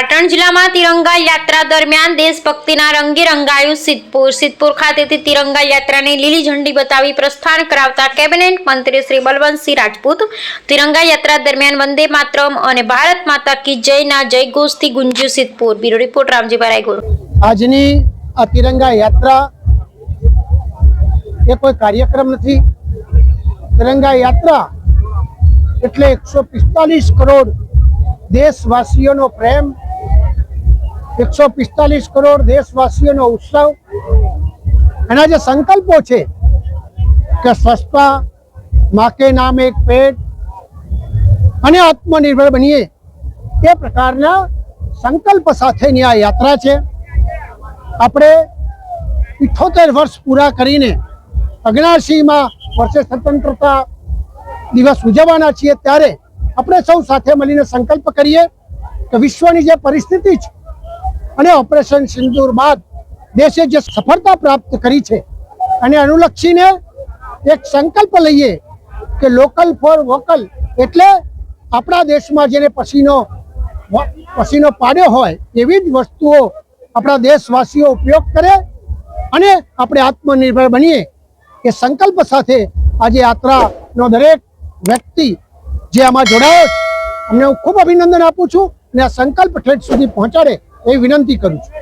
પાટણ જિલ્લામાં તિરંગા યાત્રા દરમિયાન દેશભક્તિના રંગે રંગાયું સિદ્ધપુર. સિદ્ધપુર ખાતેથી તિરંગા યાત્રાને લીલી ઝંડી બતાવી પ્રસ્થાન કરાવતા કેબિનેટ મંત્રી શ્રી બલવંતસિંહ રાજપૂત તિરંગા યાત્રા દરમિયાન વંદે માતરમ અને ભારત માતા કી જયના જયઘોષથી ગુંજ્યું Siddhpur. Bureau report, Ramjibhai Raygor. આજની આ તિરંગા યાત્રા એ કોઈ કાર્યક્રમ નથી. તિરંગા યાત્રા એટલે એકસો પિસ્તાલીસ કરોડ દેશવાસીઓનો પ્રેમ એકસો પિસ્તાલીસ કરોડ દેશવાસીઓનો ઉત્સવ એના જે સંકલ્પો છે કે સસ્તા માકે નામ એક પેટ અને આત્મનિર્ભર બનીએ, એ પ્રકારના સંકલ્પ સાથેની આ યાત્રા છે. આપણે ઇઠોતેર વર્ષ પૂરા કરીને અગ્નાશીમાં વર્ષે સ્વતંત્રતા દિવસ ઉજવવાના છીએ, ત્યારે આપણે સૌ સાથે મળીને સંકલ્પ કરીએ કે વિશ્વની જે પરિસ્થિતિ છે અને ઓપરેશન સિંદૂર બાદ દેશે જે સફળતા પ્રાપ્ત કરી છે અને અનુલક્ષીને એક સંકલ્પ લઈએ કે લોકલ ફોર વોકલ એટલે આપણા દેશમાં જેને પસીનો પસીનો પાડ્યો હોય એવી જ વસ્તુઓ આપણા દેશવાસીઓ ઉપયોગ કરે અને આપણે આત્મનિર્ભર બનીએ. એ સંકલ્પ સાથે આજે યાત્રાનો દરેક વ્યક્તિ જે આમાં જોડાયો છે, અમને હું ખૂબ અભિનંદન આપું છું અને આ સંકલ્પ ઠેઠ સુધી પહોંચાડે. એવી વિનંતી કરું છું.